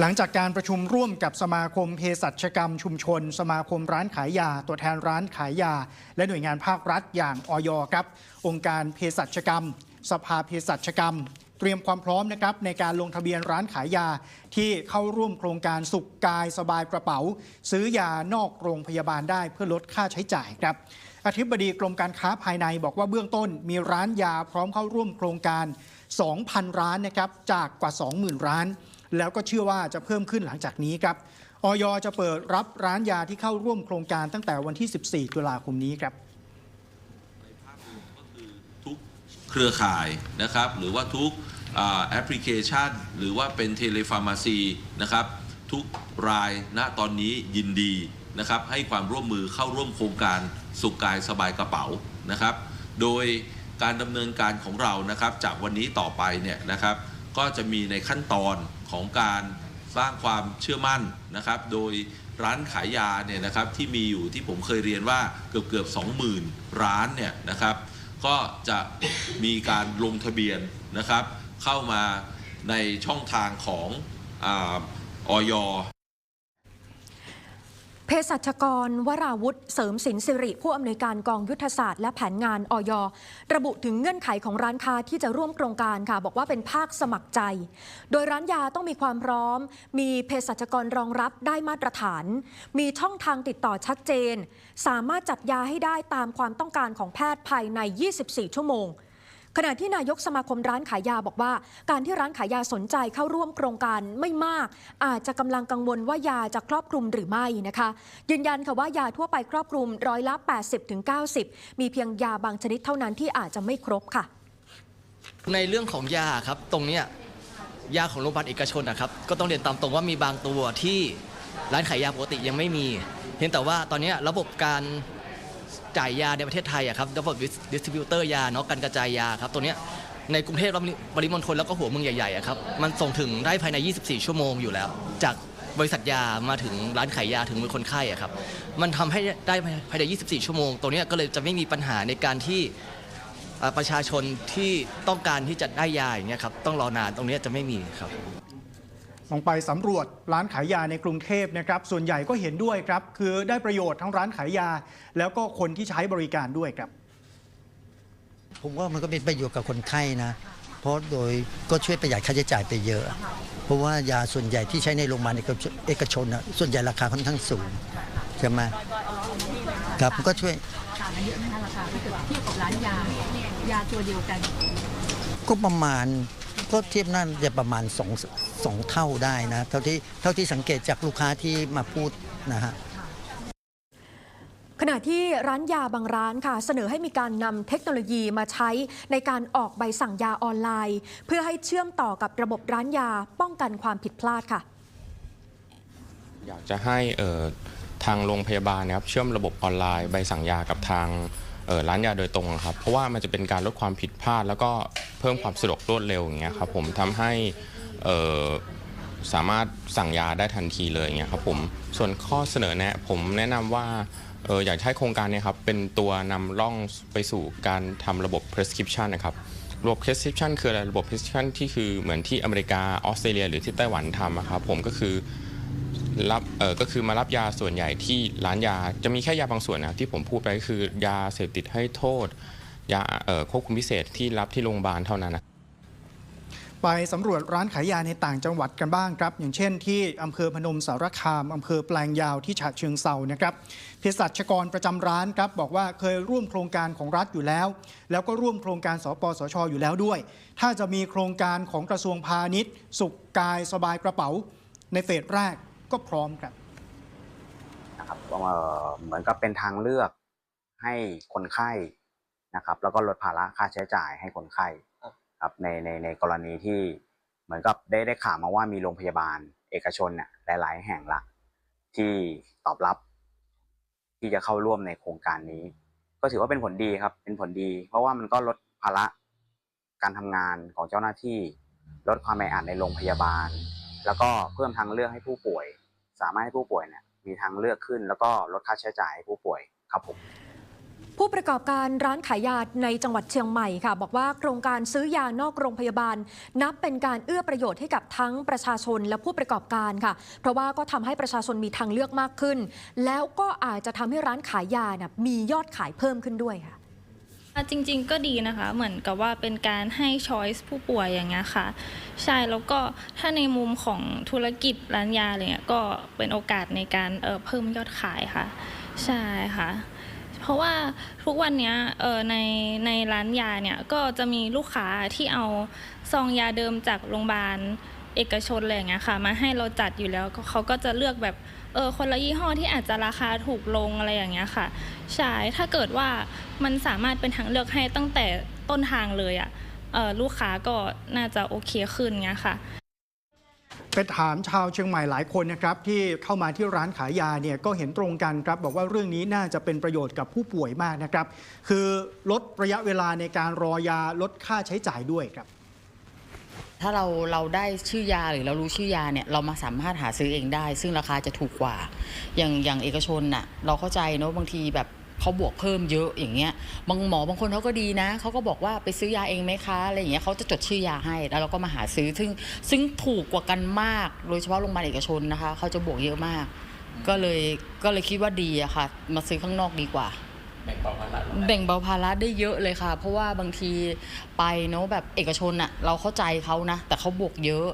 หลังจากการประชุมร่วมกับสมาคมเภสัชกรรมชุมชน สมาคมร้านขายยา ตัวแทนร้านขายยา และหน่วยงานภาครัฐอย่างออยครับ องค์การเภสัชกรรม สภาเภสัชกรรม เตรียมความพร้อมนะครับในการลงทะเบียนร้านขายยา ที่เข้าร่วมโครงการสุขกายสบายกระเป๋า ซื้อยานอกโรงพยาบาลได้เพื่อลดค่าใช้จ่ายครับอธิบดีกรมการค้าภายในบอกว่าเบื้องต้นมีร้านยาพร้อมเข้าร่วมโครงการ 2,000 ร้านนะครับจากกว่า 20,000 ร้าน แล้วก็เชื่อว่าจะเพิ่มขึ้นหลังจากนี้ครับออยจะเปิดรับร้านยาที่เข้าร่วมโครงการตั้งแต่วันที่ 14 ตุลาคมนี้ครับทุกเครือข่ายนะครับหรือว่าทุกแอปพลิเคชัน หรือว่าเป็นเทเลฟาร์มาซีนะครับทุกรายณตอนนี้ยินดีนะครับให้ความร่วมมือเข้าร่วมโครงการสุขกายสบายกระเป๋านะครับ โดยการดำเนินการของเรานะครับจากวันนี้ต่อไปเนี่ยนะครับ ก็จะมีในขั้นตอนของการสร้างความเชื่อมั่นนะครับ โดยร้านขายยาเนี่ยนะครับที่มีอยู่ที่ผมเคยเรียนว่าเกือบเกือบ20,000 ร้านเนี่ยนะครับ ก็จะมีการลงทะเบียนนะครับ เข้ามาในช่องทางของอออย เภสัชกร วราวุธเสริมสินสิริ ผู้อำนวยการกองยุทธศาสตร์และแผนงานออยระบุถึงเงื่อนไขของร้านค้าที่จะร่วมโครงการค่ะ บอกว่าเป็นภาคสมัครใจ โดยร้านยาต้องมีความพร้อม มีเภสัชกรรองรับได้มาตรฐาน มีช่องทางติดต่อชัดเจน สามารถจัดยาให้ได้ตามความต้องการของแพทย์ภายใน 24 ชั่วโมง ขณะที่นายกสมาคมร้านขายยาบอกว่า การที่ร้านขายยาสนใจเข้าร่วมโครงการไม่มาก อาจจะกำลังกังวลว่ายาจะครอบคลุมหรือไม่นะคะ ยืนยันค่ะว่ายาทั่วไปครอบคลุมร้อยละ 80-90 มีเพียงยาบางชนิดเท่านั้นที่อาจจะไม่ครบค่ะ ในเรื่องของยาครับตรงเนี้ยยาของโรงพยาบาลเอกชนนะครับก็ต้องเรียนตามตรงว่ามีบางตัวที่ร้านขายยาปกติยังไม่มี เพียงแต่ว่าตอนนี้ระบบการ จ่ายยาในประเทศไทยอะครับระบบดิสติบิวเตอร์ยาเนาะการกระจายยาครับตัวเนี้ยในกรุงเทพและปริมณฑลแล้วก็หัวเมืองใหญ่ๆอะครับมันส่งถึงได้ภายใน 24 ชั่วโมงอยู่แล้ว จากบริษัทยามาถึงร้านขายยาถึงมือคนไข้อะครับมันทำให้ได้ภายใน 24 ชั่วโมง ตัวเนี้ยก็เลยจะไม่มีปัญหาในการที่ประชาชนที่ต้องการที่จะได้ยาอย่างเงี้ยครับต้องรอนานตรงนี้จะไม่มีครับ ลองไปสำรวจร้านขายยาในกรุงเทพนะครับ ส่วนใหญ่ก็เห็นด้วยครับ คือได้ประโยชน์ทั้งร้านขายยา แล้วก็คนที่ใช้บริการด้วยครับ ผมว่ามันก็เป็นประโยชน์กับคนไข้นะ เพราะโดยก็ช่วยประหยัดค่าใช้จ่ายไปเยอะ เพราะว่ายาส่วนใหญ่ที่ใช้ในโรงพยาบาลเอกชนเอกชนนะส่วนใหญ่ราคาค่อนข้างสูงใช่ไหมครับมันก็ช่วยต่างกันเยอะไหมคะราคาถ้าเกิดเทียบกับร้านยายาตัวเดียวกัน ก็ประมาณก็เทียบน่าจะประมาณสอง สองเท่าได้นะเท่าที่เท่าที่สังเกตจากลูกค้าที่มาพูดนะฮะขณะที่ร้านยาบางร้านค่ะ เสนอให้มีการนำเทคโนโลยีมาใช้ในการออกใบสั่งยาออนไลน์ เพื่อให้เชื่อมต่อกับระบบร้านยาป้องกันความผิดพลาดค่ะ อยากจะให้เอ่อทางโรงพยาบาลนะครับเชื่อมระบบออนไลน์ใบสั่งยากับทางเอ่อร้านยาโดยตรงครับเพราะว่ามันจะเป็นการลดความผิดพลาด แล้วก็เพิ่มความสะดวกรวดเร็วอย่างเงี้ยครับผมทำให้เอ่อ สามารถสั่งยาได้ทันทีเลยอย่างเงี้ยครับผมส่วนข้อเสนอแนะผมแนะนำว่าเอออยากให้โครงการเนี้ครับเป็นตัวนำร่องไปสู่การทำระบบ prescription นะครับระบบ prescription คืออะไรระบบ prescription ที่คือเหมือนที่อเมริกาออสเตรเลีย หรือที่ไต้หวันทำอะครับผมก็คือรับเออก็คือมารับยาส่วนใหญ่ที่ร้านยาจะมีแค่ยาบางส่วนนะครับที่ผมพูดไปก็คือยาเสพติดให้โทษยาเออควบคุมพิเศษที่รับที่โรงพยาบาลเท่านั้นนะ ไปสำรวจร้านขายยาในต่างจังหวัดกันบ้างครับ อย่างเช่นที่อำเภอพนมสารคามอำเภอแปลงยาวที่ฉะเชิงเซานะครับเภสัชกรประจำร้านครับบอกว่าเคยร่วมโครงการของรัฐอยู่แล้ว แล้วก็ร่วมโครงการสปสชอยู่แล้วด้วย ถ้าจะมีโครงการของกระทรวงพาณิชย์ สุขกายสบายกระเป๋า ในเฟสแรกก็พร้อมครับนะครับเหมือนกับเป็นทางเลือกให้คนไข้นะครับ แล้วก็ลดภาระค่าใช้จ่ายให้คนไข้ ครับในในในกรณีที่เหมือนกับได้ได้ข่าวมาว่ามีโรงพยาบาล เอกชนเนี่ยหลาย ๆ แห่งละ ที่ตอบรับ ที่จะเข้าร่วมในโครงการนี้ ก็ถือว่าเป็นผลดีครับ เป็นผลดี เพราะว่ามันก็ลดภาระการทำงานของเจ้าหน้าที่ ลดความแออัดในโรงพยาบาล แล้วก็เพิ่มทางเลือกให้ผู้ป่วย สามารถให้ผู้ป่วยเนี่ยมีทางเลือกขึ้น แล้วก็ลดค่าใช้จ่ายให้ผู้ป่วยครับผม ผู้ประกอบการร้านขายยาในจังหวัดเชียงใหม่ค่ะ บอกว่าโครงการซื้อยานอกโรงพยาบาล นับเป็นการเอื้อประโยชน์ให้กับทั้งประชาชนและผู้ประกอบการค่ะ เพราะว่าก็ทำให้ประชาชนมีทางเลือกมากขึ้น แล้วก็อาจจะทำให้ร้านขายยานะมียอดขายเพิ่มขึ้นด้วยค่ะจริงๆก็ดีนะคะเหมือนกับว่าเป็นการให้ช้อยส์ผู้ป่วยอย่างเงี้ยค่ะ ใช่แล้วก็ถ้าในมุมของธุรกิจร้านยาอะไรเงี้ยก็เป็นโอกาสในการเออเพิ่มยอดขายค่ะ ใช่ค่ะ ราะว่าทุกวันเนี้ยเออในในร้านยาเนี่ยก็จะมีลูกค้าที่เอาซองยาเดิมจากโรงพยาบาลเอกชนอะไรอย่างเงี้ยค่ะ มาให้เราจัดอยู่แล้วเขาก็จะเลือกแบบเออคนละยี่ห้อที่อาจจะราคาถูกลงอะไรอย่างเงี้ยค่ะ ใช่ถ้าเกิดว่ามันสามารถเป็นทางเลือกให้ตั้งแต่ต้นทางเลยอะ่ะออลูกค้าก็น่าจะโอเคขึ้นเงี้ยค่ะ ไปถามชาวเชียงใหม่หลายคนนะครับที่เข้ามาที่ร้านขายยาเนี่ยก็เห็นตรงกันครับบอกว่าเรื่องนี้น่าจะเป็นประโยชน์กับผู้ป่วยมากนะครับ คือลดระยะเวลาในการรอยาลดค่าใช้จ่ายด้วยครับ ถ้าเราเราได้ชื่อยาหรือเรารู้ชื่อยาเนี่ยเรามาสามารถหาซื้อเองได้ ซึ่งราคาจะถูกกว่า อย่างอย่างเอกชนน่ะเราเข้าใจเนอะบางทีแบบ เขาบวกเพิ่มเยอะอย่างเงี้ยบางหมอบางคนเขาก็ดีนะเขาก็บอกว่าไปซื้อยาเองไหมคะอะไรอย่างเงี้ยเขาจะจดชื่อยาให้แล้วเราก็มาหาซื้อซึ่งซึ่งถูกกว่ากันมาก โดยเฉพาะโรงพยาบาลเอกชนนะคะเขาจะบวกเยอะมาก ก็เลยก็เลยคิดว่าดีอะค่ะ มาซื้อข้างนอกดีกว่า แบ่งเบาภาระแบ่งเบาภาระได้เยอะเลยค่ะ เพราะว่าบางทีไปเนาะแบบเอกชนอะเราเข้าใจเขานะ แต่เขาบวกเยอะ